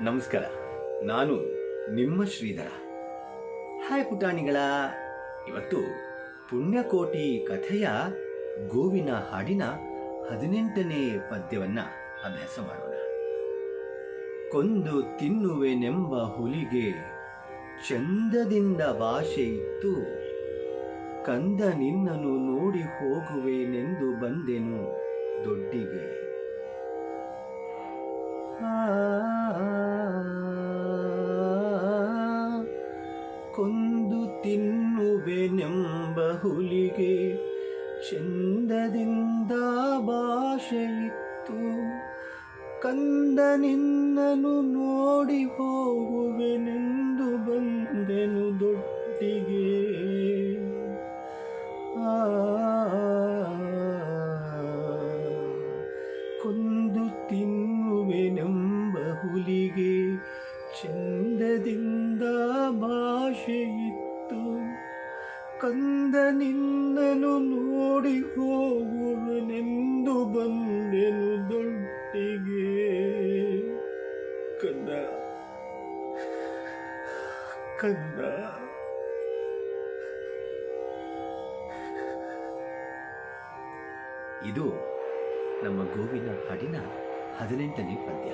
ನಮಸ್ಕಾರ. ನಾನು ನಿಮ್ಮ ಶ್ರೀಧರ. ಹಾಯ್ ಪುಟಾಣಿಗಳ. ಇವತ್ತು ಪುಣ್ಯಕೋಟಿ ಕಥೆಯ ಗೋವಿನ ಹಾಡಿನ ಹದಿನೆಂಟನೇ ಪದ್ಯವನ್ನ ಅಭ್ಯಾಸ ಮಾಡೋಣ. ಕೊಂದು ತಿನ್ನುವೆನೆಂಬ ಹುಲಿಗೆ ಚಂದದಿಂದ ಭಾಷೆ ಇತ್ತು. ಕಂದ ನಿನ್ನನು ನೋಡಿ ಹೋಗುವೆನೆಂದು ಬಂದೆನು ದೊಡ್ಡಿಗೆ. ಕೊಂದು ತಿನ್ನುವೆನೆಂಬ ಹುಲಿಗೆ ಚಂದದಿಂದ ಭಾಷೆಯಿತ್ತು ಕಂದ ನಿನ್ನನು ನೋಡಿ ಹೋಗುವೆನೆಂದು ಬಂದೆನು ದೊಡ್ಡಿಗೆ ಚಂದದಿಂದ ಭಾಷೆಯಿತ್ತು ಕಂದ ನಿನ್ನನು ನೋಡಿ ಹೋಗುವನೆಂದು ಬಂದೆನು ದೊಡ್ಡಿಗೆ ಕಂದ ಕಂದ. ಇದು ನಮ್ಮ ಗೋವಿನ ಹಾಡಿನ ಹದಿನೆಂಟನೇ ಪದ್ಯ.